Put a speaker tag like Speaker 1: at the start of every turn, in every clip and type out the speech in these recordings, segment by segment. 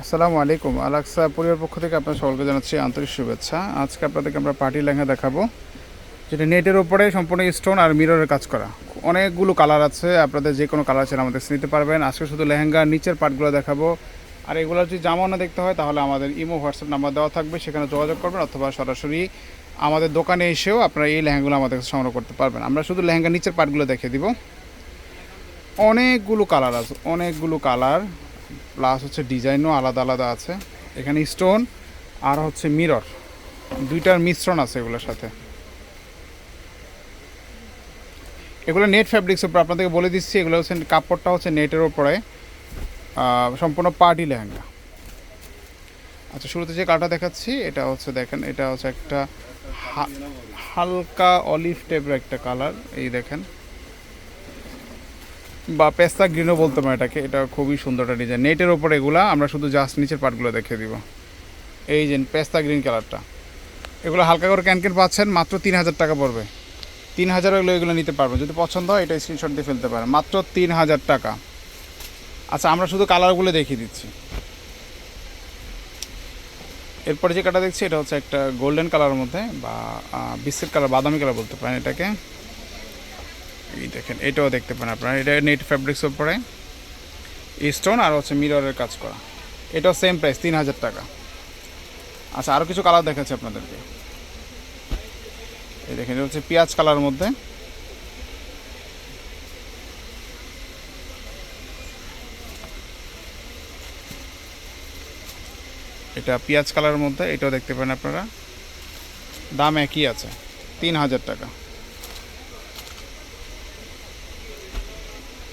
Speaker 1: আসসালামু আলাইকুম। আলাক্সা পরিবার পক্ষ থেকে আপনার সকলকে জানাচ্ছি আন্তরিক শুভেচ্ছা। আজকে আপনাদেরকে আমরা পার্টি লেহেঙ্গা দেখাবো, যেটা নেটের ওপরে সম্পূর্ণ স্টোন আর মিররের কাজ করা। অনেকগুলো কালার আছে, আপনাদের যে কোনো কালার আছে আমাদের নিতে পারবেন। আজকে শুধু লেহেঙ্গার নিচের পার্টগুলো দেখাবো। আর এগুলোর যদি জামা না দেখতে হয়, তাহলে আমাদের ইমো, হোয়াটসঅ্যাপ নাম্বার দেওয়া থাকবে, সেখানে যোগাযোগ করবেন অথবা সরাসরি আমাদের দোকানে এসেও আপনারা এই লেহেঙ্গাগুলো আমাদের কাছে সংগ্রহ করতে পারবেন। আমরা শুধু লেহেঙ্গার নিচের পার্টগুলো দেখিয়ে দিব। অনেকগুলো কালার আছে, অনেকগুলো কালার। প্লাস হচ্ছে ডিজাইনও আলাদা আলাদা আছে। এখানে স্টোন আর হচ্ছে মিরর। দুইটার মিশ্রণ আছে এগুলোর সাথে। এগুলো নেট ফ্যাব্রিক্স উপর আপনাদেরকে বলে দিচ্ছি, এগুলো হচ্ছে কাপড়টা হচ্ছে নেটের ওপরে সম্পূর্ণ পার্টি লেহেঙ্গা। আচ্ছা শুরুতে যে কালারটা দেখাচ্ছি, এটা হচ্ছে দেখেন, এটা হচ্ছে একটা হালকা অলিভ টাইপের একটা কালার, এই দেখেন। বা পেস্তা গ্রিনও বলতে পারে এটাকে, এটা খুবই সুন্দর একটা ডিজাইন নেটের ওপরে এগুলা আমরা শুধু জাস্ট নিচের পার্টগুলো দেখিয়ে দিব। এই যে পেস্তা গ্রিন কালারটা এগুলো হালকা করে ক্যানকেন পাচ্ছেন, মাত্র তিন হাজার টাকা পড়বে। তিন হাজার এগুলো এগুলো নিতে পারবেন। যদি পছন্দ হয়, এটা স্ক্রিনশট দিয়ে ফেলতে পারেন। মাত্র তিন হাজার টাকা। আচ্ছা আমরা শুধু কালারগুলো দেখিয়ে দিচ্ছি। এরপরে যে কাটা দেখছি, এটা হচ্ছে একটা গোল্ডেন কালারের মধ্যে বা বিস্কিট কালার বাদামি কালার বলতে পারেন এটাকে। এই দেখেন, এটাও দেখতে পান আপনারা। এটা নেট ফ্যাব্রিক্স উপরে। স্টোন আর হচ্ছে মিররের কাজ করা। এটাও সেম প্রাইস তিন হাজার টাকা। আচ্ছা আরও কিছু কালার দেখাচ্ছি আপনাদেরকে। এই দেখেন, এটা হচ্ছে পেঁয়াজ কালার মধ্যে। এটা পেঁয়াজ কালারের মধ্যে, এটাও দেখতে পান আপনারা। দাম একই আছে, তিন হাজার টাকা।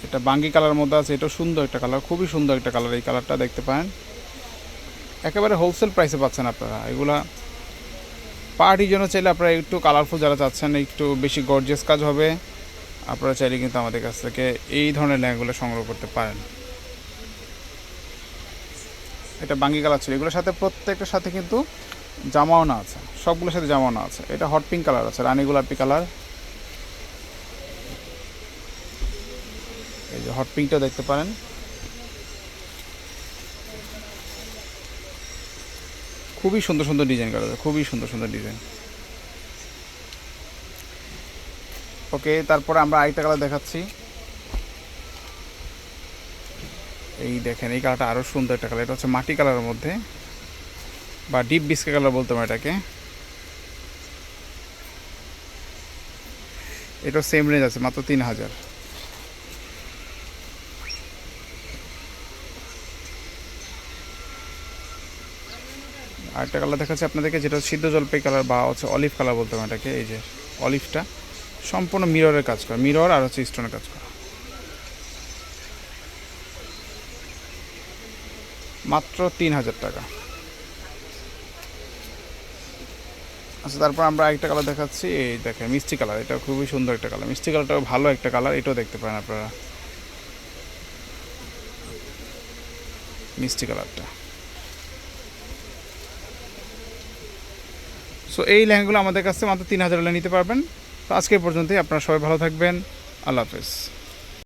Speaker 1: এটা বাঙ্গি কালার মধ্যে আছে, এটাও সুন্দর একটা কালার, খুবই সুন্দর একটা কালার এই কালারটা দেখতে পান একেবারে হোলসেল প্রাইসে পাচ্ছেন আপনারা। এগুলা পার্টির জন্য চাইলে আপনারা একটু কালারফুল যারা চাচ্ছেন, একটু বেশি গর্জিয়াস কাজ হবে, আপনারা চাইলে কিন্তু আমাদের কাছ থেকে এই ধরনের ল্যাঙ্গুলো সংগ্রহ করতে পারেন। এটা বাঙ্গি কালার ছিল। এগুলোর সাথে প্রত্যেকটার সাথে কিন্তু জামাও না আছে। সবগুলোর সাথে জামাও না আছে। এটা হট পিঙ্ক কালার আছে, রানী গোলাপি কালার এই যে হট পিঙ্কটা দেখতে পারেন। খুবই সুন্দর সুন্দর ডিজাইন করা আছে, খুবই সুন্দর সুন্দর ডিজাইন। ওকে, তারপরে আমরা আরেকটা কালার দেখাচ্ছি। এই দেখেন, এই কালারটা আরও সুন্দর একটা কালার এটা হচ্ছে মাটি কালারের মধ্যে, বা ডিপ বিস্কে কালার বলতে পারি এটাকে। এটা সেম রেঞ্জ আছে, মাত্র তিন হাজার। আরেকটা কালার দেখাচ্ছি আপনাদেরকে, যেটা সিদ্ধ জলপাই কালার বা হচ্ছে অলিভ কালার বলতে পারেন এটাকে, এই যে অলিভটা সম্পূর্ণ মিররের কাজ করা মিরর আর হচ্ছে স্টোনের কাজ করা। মাত্র তিন হাজার টাকা। আচ্ছা তারপর আমরা আরেকটা কালার দেখাচ্ছি, এই দেখেন, মিষ্টি কালার এটা খুবই সুন্দর একটা কালার মিষ্টি কালারটাও ভালো একটা কালার এটাও দেখতে পারেন আপনারা। মিষ্টি কালারটা সো এই লেহেঙ্গাগুলো আমাদের কাছে মাত্র তিন হাজার নিতে পারবেন। তো আজকে পর্যন্তই। আপনারা সবাই ভালো থাকবেন। আল্লাহ হাফেজ।